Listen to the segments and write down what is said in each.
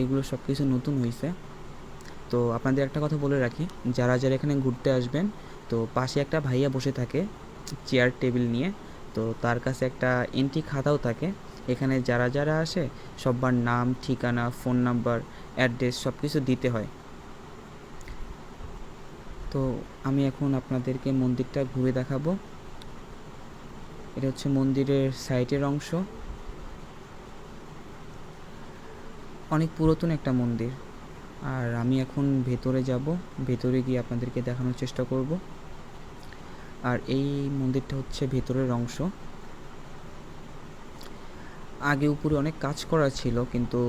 এগুলো সব কিছু নতুন হয়েছে তো আপনাদের একটা কথা বলে রাখি, যারা যারা এখানে ঘুরতে আসবেন, তো পাশে একটা ভাইয়া বসে থাকে চেয়ার টেবিল নিয়ে, তো তার কাছে একটা এন্ট্রি খাতাও থাকে। এখানে যারা যারা আসে সবার নাম, ঠিকানা ফোন নাম্বার অ্যাড্রেস সব কিছু দিতে হয়। তো আমি এখন আপনাদেরকে মন্দিরটা ঘুরে দেখাবো। এটা হচ্ছে মন্দিরের সাইটের অংশ। অনেক পুরাতন একটা মন্দির। আর আমি এখন ভেতরে যাব। ভেতরে গিয়ে আপনাদেরকে দেখানোর চেষ্টা করব। আর এই মন্দিরটা হচ্ছে ভেতরের অংশ। আগে উপরে অনেক কাজ করা ছিল, কিন্তু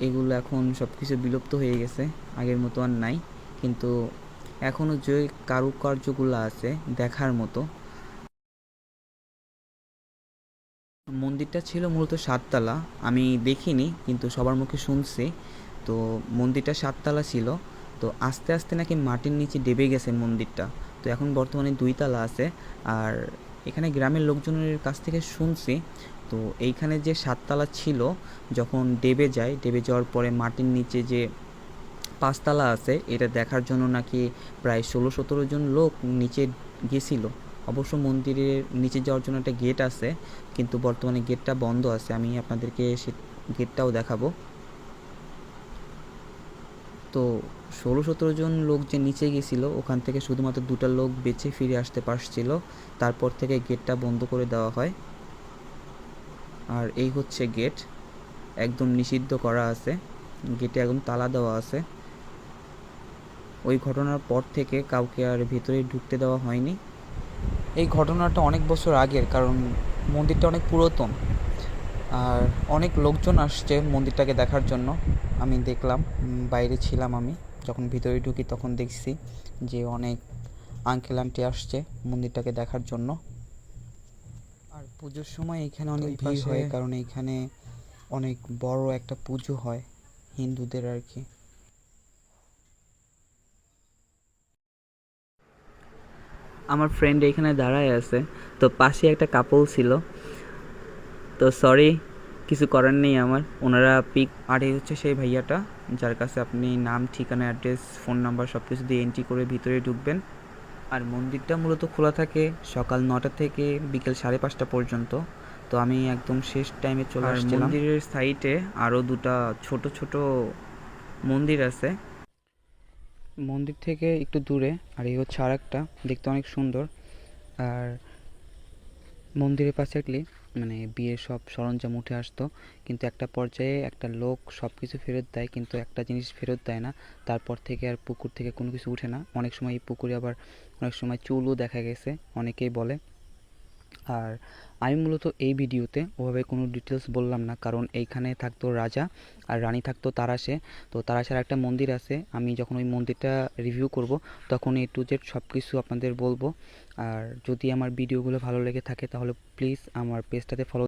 এগুলো এখন সব কিছু বিলুপ্ত হয়ে গেছে। আগের মতো আর নাই। কিন্তু এখনও যে কারুকার্যগুলো আছে দেখার মতো মন্দিরটা ছিল মূলত সাততলা। আমি দেখিনি, কিন্তু সবার মুখে শুনছি। তো মন্দিরটা সাততলা ছিল। তো আস্তে আস্তে নাকি মাটির নিচে ডেবে গেছে মন্দিরটা। তো এখন বর্তমানে দুইতলা আছে। আর এখানে গ্রামের লোকজনের কাছ থেকে শুনছি, তো এইখানে যে সাততলা ছিল, যখন ডেবে যায়, ডেবে যাওয়ার পরে মাটির নিচে যে পাঁচতলা আছে, এটা দেখার জন্য নাকি প্রায় ষোলো সতেরো জন লোক নিচে গেছিল। অবশ্য মন্দিরের নিচে যাওয়ার জন্য একটা গেট আছে, কিন্তু বর্তমানে গেটটা বন্ধ আছে। আমি আপনাদেরকে সে গেটটাও দেখাবো। তো ষোলো সতেরো জন লোক যে নিচে গেছিল, ওখান থেকে শুধুমাত্র দুটো লোক বেঁচে ফিরে আসতে পারছিল। তারপর থেকে গেটটা বন্ধ করে দেওয়া হয়। আর এই হচ্ছে গেট একদম নিষিদ্ধ করা আছে। গেটে একদম তালা দেওয়া আছে। ওই ঘটনার পর থেকে কাউকে আর ভেতরে ঢুকতে দেওয়া হয়নি। এই ঘটনাটা অনেক বছর আগের কারণ মন্দিরটা অনেক পুরাতন। আর অনেক লোকজন আসছে মন্দিরটাকে দেখার জন্য। আমি দেখলাম বাইরে ছিলাম আমি। যখন ভিতরে ঢুকি তখন দেখছি যে অনেক আঙ্কেল আন্টি আসছে মন্দিরটাকে দেখার জন্য। আর পুজোর সময় এখানে অনেক ভিড় হয় কারণ এখানে অনেক বড় একটা পুজো হয় হিন্দুদের আর কি। আমার ফ্রেন্ড এখানে দাঁড়ায় আছে। তো পাশে একটা কাপল ছিল। তো সরি কিছু করার নেই আমার। ওনারা পিক আর এই হচ্ছে সেই ভাইয়াটা যার কাছে আপনি নাম ঠিকানা অ্যাড্রেস ফোন নাম্বার সব কিছু দিয়ে এন্ট্রি করে ভিতরে ঢুকবেন। আর মন্দিরটা মূলত খোলা থাকে সকাল নটা থেকে বিকেল সাড়ে পাঁচটা পর্যন্ত। তো আমি একদম শেষ টাইমে চলে আসছিলাম। মন্দিরের সাইটে আরও দুটা ছোট ছোট মন্দির আছে। মন্দির থেকে একটু দূরে, আর এই হচ্ছে আর একটা দেখতে অনেক সুন্দর। আর মন্দিরের পাশে একলি মানে বিয়ের সব সরঞ্জাম উঠে আসতো, কিন্তু একটা পর্যায়ে একটা লোক সব কিছু ফেরত দেয়, কিন্তু একটা জিনিস ফেরত দেয় না, তারপর থেকে আর পুকুর থেকে কোনো কিছু উঠে না। অনেক সময় এই পুকুরে আবার অনেক সময় চুলও দেখা গেছে, অনেকেই বলে। আর আমি মূলত এই ভিডিওতে ওভাবে কোনো ডিটেলস বললাম না, কারণ এইখানে থাকতো রাজা আর রানী থাকতো তারাশে তো তারাশের একটা মন্দির আছে, আমি যখন ওই মন্দিরটা রিভিউ করব, তখন এ টু জেড সব কিছু আপনাদের বলব। আর যদি আমার ভিডিওগুলো ভালো লেগে থাকে, তাহলে প্লিজ আমার পেজটাতে ফলো